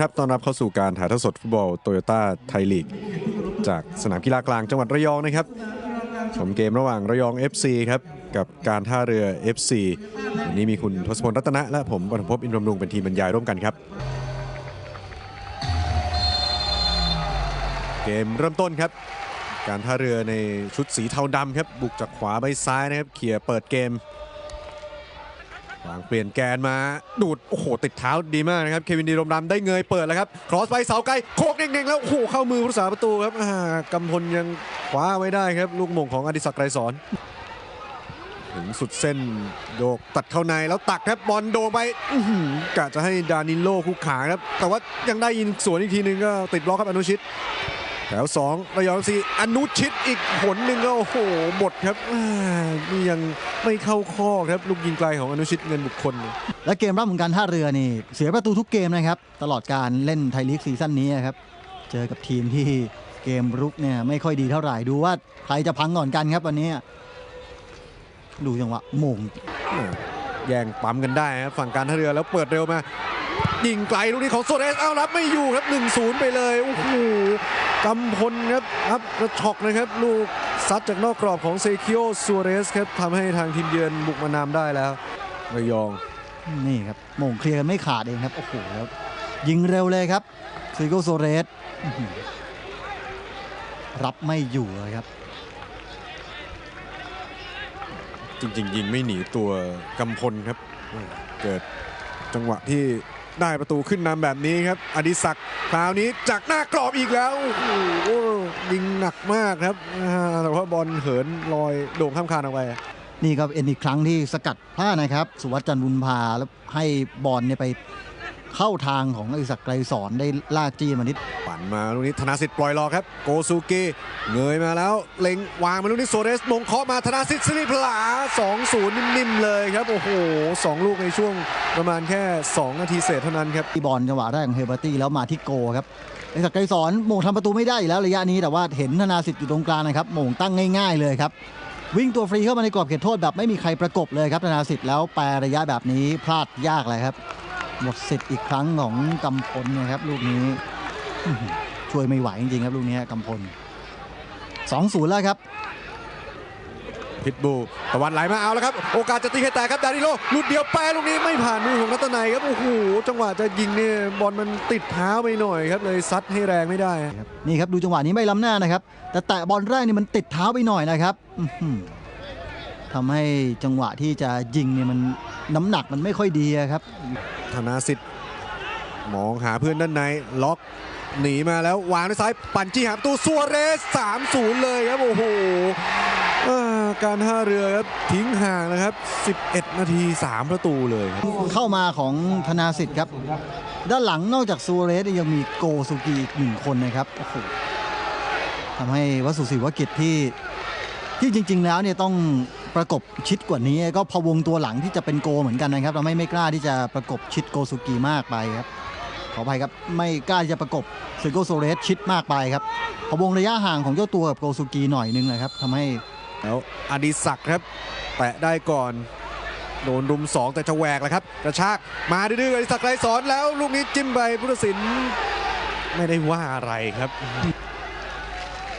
ครับต้อนรับเข้าสู่การถ่ายทอดสดฟุตบอลโตโยต้าไทยลีก จากสนามกีฬากลางจังหวัดระยองนะครับ ชมเกมระหว่างระยอง FC ครับ กับการท่าเรือ FC วันนี้มีคุณทศพลรัตนะ และผมปฐมภพอินทรบำรุงเป็นทีมบรรยายร่วมกันครับ เกมเริ่มต้นครับ การท่าเรือในชุดสีเทาดำครับ บุกจากขวาไปซ้ายนะครับเขี่ยเปิดเกม วางเปลี่ยนแกนมาดูด โอ้โห ติดเท้าดีมากนะครับ เควินดีรมรำได้เงยเปิดแล้วครับครอสไปเสาไกลโคกเน่งๆแล้วโอ้โหเข้ามือผู้รักษาประตูครับกำพลยังคว้าไว้ได้ครับ ลูกมงของอดิศักดิ์ไกรสอนถึงสุดเส้นโยกตัดเข้าในแล้วตักครับบอลโดไปกะจะให้ดานิโลคู่ขาครับ แต่ว่ายังได้ยินสวนอีกทีนึงก็ติดบล็อกครับอนุชิต แถว2ระยองซีอนุชิตอีกผลหนึ่งก็โอ้โหหมดครับอ่านี่ยังไม่เข้าข้อครับลูกยิงไกลของอนุชิตเงินบุคคล และเกมรับของการท่าเรือนี่ เสียประตูทุกเกมนะครับ ตลอดการเล่นไทยลีกซีซั่นนี้ครับ เจอกับทีมที่เกมรุกเนี่ยไม่ค่อยดีเท่าไหร่ดูว่าใครจะพังก่อนกันครับวันนี้ ดูจังหวะโมงแย่งปั๊มกันได้ครับฝั่งการท่าเรือแล้วเปิดเร็วมายิงไกลลูกนี้ของโซเรสเอารับไม่อยู่ครับ1-0ไปเลยโอ้โห กำพลครับครับกระชอกนะครับ ลูกซัดจากนอกกรอบของเซคิโอซัวเรสครับทำให้ทางทีมเยือนบุกมานำได้แล้วระยองนี่ครับโมงเคลียร์กันไม่ขาดเองครับ โอ้โหแล้วยิงเร็วเลยครับซิโกโซเรสอื้อหือรับไม่อยู่เลยครับ จริง ๆ ยิงไม่หนีตัวกำพลครับ เกิดจังหวะที่ ได้ประตูขึ้นนำแบบนี้ครับอดิศักดิ์คราวนี้จากหน้ากรอบอีกแล้วโอ้ยิงหนักมากครับแต่ว่าบอลเหินลอยโด่งข้ามคานออกไปนี่ก็เอ็นอีกครั้งที่สกัดพลาดนะครับ สุวัสดิ์จันทร์บุญพาแล้วให้บอลเนี่ยไป เข้าทางของอดิศักดิ์ไกรสอนได้ลากจี้มานิดปั่นมาลูกนี้ธนาสิทธิ์ปล่อยรอครับ โกซูกิเงยมาแล้วเล็งวางมาลูกนี้โซเรสมงเคาะมาธนาสิทธิ์สิริพลา2-0 นิ่มๆเลยครับ โอ้โห 2 ลูกในช่วงประมาณแค่ 2 นาทีเศษเท่านั้นครับที่บอลจังหวะแรกของเฮเบอร์ตี้แล้วมาที่โกครับอดิศักดิ์ไกรสอนโมงทำประตูไม่ได้อยู่แล้วระยะนี้แต่ว่าเห็นธนาสิทธิ์อยู่ตรงกลางนะครับโมงตั้งง่าย ๆ เลยครับวิ่งตัวฟรีเข้ามาในกรอบเขตโทษแบบไม่มีใครประกบเลยครับธนาสิทธิ์แล้วแปรระยะแบบนี้พลาดยากเลยครับ หมดสิทธิ์อีกครั้งของกำพลนะครับลูกนี้อื้อหือช่วยไม่ไหวจริงๆครับลูกนี้กำพล2-0แล้วครับพิทบูตะวันไหลมาเอาแล้วครับ โอกาสจะตีให้แตกครับดาริโลลูกเดียวแปรลูกนี้ไม่ผ่านมือของรัตนัยครับ โอ้โห จังหวะจะยิงเนี่ยบอลมันติดเท้าไปหน่อยครับ เลยซัดให้แรงไม่ได้ครับนี่ครับดูจังหวะนี้ไม่ล้ำหน้านะครับ แต่แตะบอลแรกนี่มันติดเท้าไปหน่อยนะครับอื้อหือ ทำให้จังหวะที่จะยิงเนี่ยมันน้ำหนักมันไม่ค่อยดีอะครับ ธนาสิทธิ์มองหาเพื่อนด้านในล็อกหนีมาแล้ววางด้วยซ้ายปั่นจี้หาประตูซัวเรส3-0 เลยครับ โอ้โหอ่าการท่าเรือครับทิ้งห่างนะครับ 11 นาที 3 ประตูเลยครับเข้ามาของธนาสิทธิ์ครับ ด้านหลังนอกจากซูเรสยังมีโกสุกีอีกหนึ่งคนนะครับโอ้โหทำให้วัสุศิวกิจที่ที่จริง ๆ แล้วเนี่ยต้อง ประกบชิดกว่านี้ก็พะวงตัวหลังที่จะเป็นโกเหมือนกันนะครับทำให้ไม่กล้าที่จะประกบชิดโกสุกีมากไปครับขออภัยครับไม่กล้าที่จะประกบซิโกโซเรสชิดมากไปครับพะวงระยะห่างของเจ้าตัวกับโกสุกีหน่อยนึงนะครับทำให้แล้วอดิศักดิ์ครับแตะได้ก่อนโดนรุม 2 แต่จะแหวกแล้วครับ กระชากมาดื้อๆอดิศักดิ์ไรสอนแล้วลูกนี้จิ้มไปพุทธศิลป์ไม่ได้ว่าอะไรครับ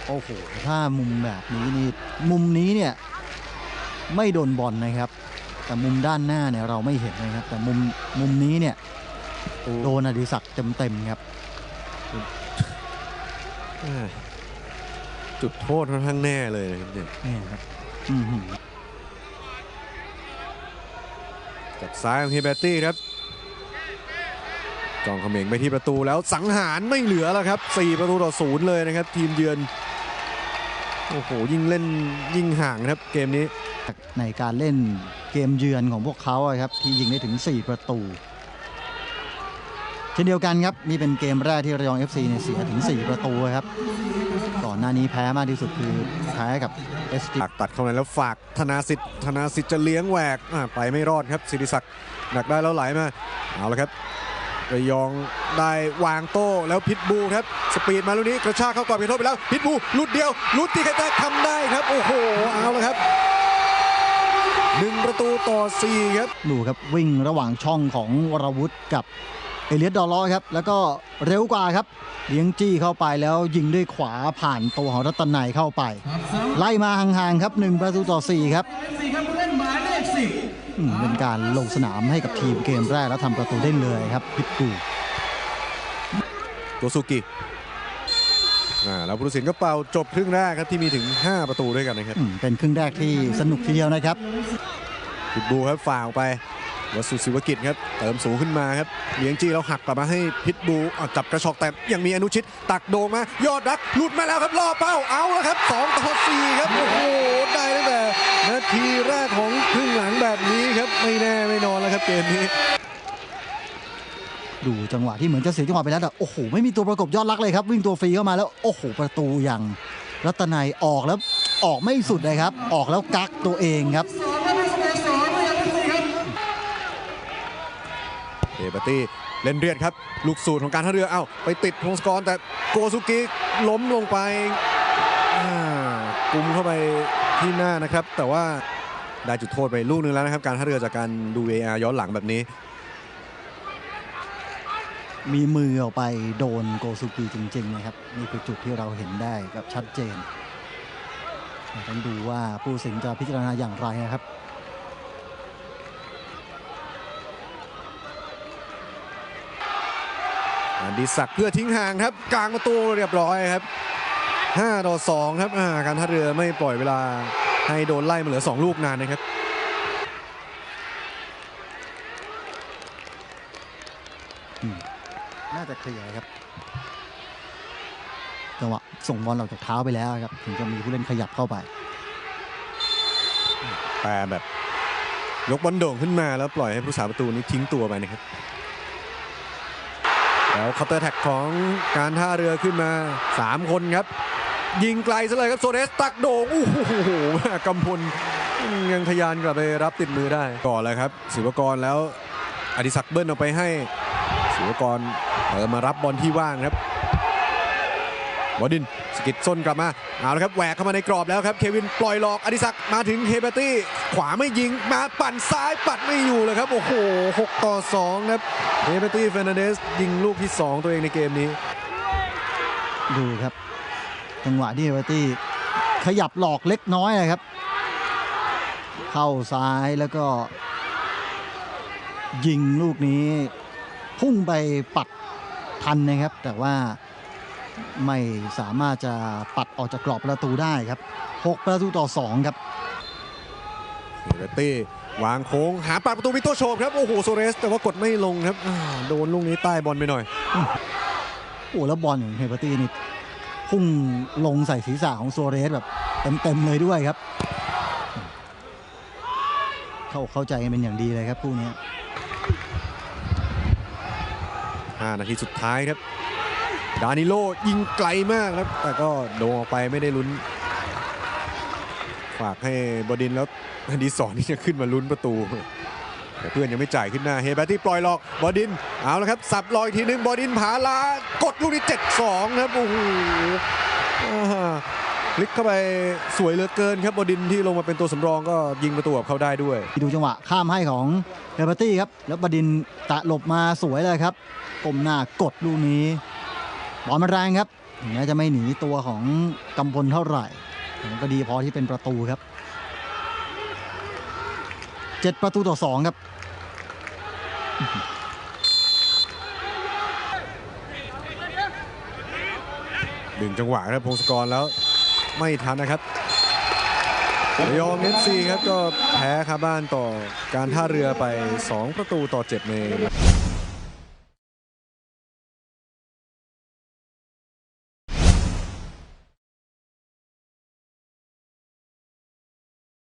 โอ้โหถ้ามุมแบบนี้นี่มุมนี้เนี่ย ไม่โดนบอลนะครับ แต่มุมด้านหน้าเนี่ยเราไม่เห็นนะครับ แต่มุมมุมนี้เนี่ยโดนอดิศักดิ์เต็มๆครับอ่าจุดโทษค่อนข้างแน่เลยนะครับเนี่ยนี่ครับอื้อหือจากซ้ายของเฮเบตตี้ครับ จองเขม็งไปที่ประตูแล้วสังหารไม่เหลือแล้วครับ 4 ประตูต่อศูนย์เลยนะครับ ทีมเยือน โอ้โห ยิ่งเล่นยิ่งห่างครับเกมนี้ ในการเล่นเกมเยือนของพวกเขาครับที่ยิงได้ถึง 4 ประตู เช่นเดียวกันครับนี่เป็นเกมแรกที่ระยอง FC เนี่ยเสียถึง 4 ประตูครับก่อนหน้านี้แพ้มากที่สุดคือแพ้กับ SG ฝากตัดเข้ามาแล้วฝากธนาสิทธิ์ธนาสิทธิ์จะเลี้ยงแหวกไปไม่รอดครับสิริศักดิ์หนักได้แล้วไหลมาเอาละครับระยองได้วางโต้แล้วพิทบูครับ สปีดมาลูกนี้กระชากเข้ากรอบเขตโทษไปแล้ว พิทบูลุดเดียวลุดที่ครแตกทำได้ครับ โอ้โห เอาละครับ หนึ่งประตูต่อสี่ครับดูครับวิ่งระหว่างช่องของวรวุฒิกับเอเลียดดอลล้อครับ แล้วก็เร็วกว่าครับ เลี้ยงจี้เข้าไปแล้วยิงด้วยขวาผ่านตัวของรัตนัยเข้าไป ไล่มาห่างๆครับ 1 ประตูต่อ 4 ครับสี่ครับผู้เล่นหมายเลขสิบอืมเป็นการลงสนามให้กับทีมเกมแรกแล้วทำประตูได้เลยครับพิทกูโกสุกิ อ่าแล้วผู้ตัดสินก็เป่าจบครึ่งแรกครับที่มีถึง 5 ประตูด้วยกันนะครับอืมเป็นครึ่งแรกที่สนุกทีเดียวนะครับพิทบูครับฝ่าออกไปวัสุศิวกิจครับเติมสูงขึ้นมาครับเลี้ยงจี้แล้วหักกลับมาให้พิทบูอะจับกระชอกแต่ยังมีอนุชิต ตักโด่งมายอดรักหลุดมาแล้วครับล่อเป้าเอาแล้วครับ2ต่อ4ครับโอ้โหได้ตั้งแต่นาทีแรกของครึ่งหลังแบบนี้ครับไม่แน่ไม่นอนแล้วครับเกมนี้ ดูจังหวะที่เหมือนจะเสียจังหวะไปแล้วแต่โอ้โหไม่มีตัวประกบยอดรักเลยครับ วิ่งตัวฟรีเข้ามาแล้วโอ้โหประตูอย่างรัตนัยออกแล้วออกไม่สุดเลยครับ ออกแล้วกักตัวเองครับเองพยายามที่สี่ครับเบอร์ตี้เล่นเรียดครับ ลูกสูตรของการท่าเรือเอ้าไปติดพงศกรแต่โกซุกิล้มลงไปกุมเข้าไปที่หน้านะครับ แต่ว่าได้จุดโทษไปลูกนึงแล้วนะครับ การท่าเรือจากการดู VAR ย้อนหลังแบบนี้ มีมือออกไปโดนโกซุกิจริงๆนะครับ นี่คือจุดที่เราเห็นได้แบบชัดเจนต้องดูว่าผู้สินจะพิจารณาอย่างไรนะครับอดิศักเพื่อทิ้งห่างครับ กลางประตูเรียบร้อยครับ5ต่อ2ครับการท่าเรือไม่ปล่อยเวลาให้โดนไล่มาเหลือ 2 ลูกนานนะครับ น่าจะเคลียร์ครับจังหวะส่งบอลออกจากเท้าไปแล้วครับ ถึงจะมีผู้เล่นขยับเข้าไปแต่แบบยกบอลโด่งขึ้นมาแล้วปล่อยให้ผู้สาประตูนี้ทิ้งตัวไปนะครับ แล้วเคาน์เตอร์แท็กของการท่าเรือขึ้นมา 3 คนครับ ยิงไกลซะเลยครับโซเดสตักโด่งโอ้โหกำพลยังทะยานกลับไปรับติดมือได้ก่อนเลยครับศิวกรแล้วอดิศักดิ์เบิ้ลออกไปให้ ศิวกรเติมมารับบอลที่ว่างครับวดินสกิดส้นกลับมาเอาละครับแหวกเข้ามาในกรอบแล้วครับ เควินปล่อยหลอกอดิศักมาถึงเฮเบตี้ ขวาไม่ยิงมาปั่นซ้ายปัดไม่อยู่เลยครับ โอ้โห 6 ต่อ 2 ครับเฮเบตี้เฟรนันเดสยิงลูกที่ 2 ตัวเองในเกมนี้ ดูครับ จังหวะที่เอเวอร์ตี้ขยับหลอกเล็กน้อยนะครับ เข้าซ้ายแล้วก็ ยิงลูกนี้ พุ่งไปปัดทันนะครับ แต่ว่าไม่สามารถจะปัดออกจากกรอบประตูได้ครับ 6 ประตูต่อ 2 ครับเฮเบอร์ตี้วางโค้งหาปากประตูวิโตโชมครับ โอ้โหโซเรส แต่ว่ากดไม่ลงครับอ่าโดนลูกนี้ใต้บอลไปหน่อย โอ้แล้วบอลของเฮเบอร์ตี้นี่พุ่งลงใส่ศีรษะของโซเรสแบบเต็มๆเลยด้วยครับ เข้าเข้าใจกันเป็นอย่างดีเลยครับคู่นี้ 5 นาทีสุดท้ายครับ ดานิโลยิงไกลมากครับ แต่ก็โดนออกไปไม่ได้ลุ้น ฝากให้บดินแล้วอดีสอนนี่จะขึ้นมาลุ้นประตูแต่เพื่อนยังไม่จ่ายขึ้นหน้าเฮเบอร์ตี้ปล่อยหลอกบอดินเอาละครับสับลอยอีกทีนึงบอดินผาลากดลูกนี้7-2 ครับโอ้โห พลิกเข้าไปสวยเหลือเกินครับบอดินที่ลงมาเป็นตัวสำรองก็ยิงประตูกับเขาได้ด้วย ดูจังหวะข้ามให้ของเฮเบอร์ตี้ครับ แล้วบดินทร์ตะหลบมาสวยเลยครับก้มหน้ากดลูกนี้บอลมันแรงครับถึงแม้จะไม่หนีตัวของกำพลเท่าไหร่แต่มันก็ดีพอที่เป็นประตูครับเจ็ดประตูต่อสองครับดึงจังหวะครับพงศกรแล้ว ไม่ทันนะครับระยองเอฟซีครับก็แพ้คาบ้านต่อการท่าเรือไป 2 ประตูต่อ 7 ใน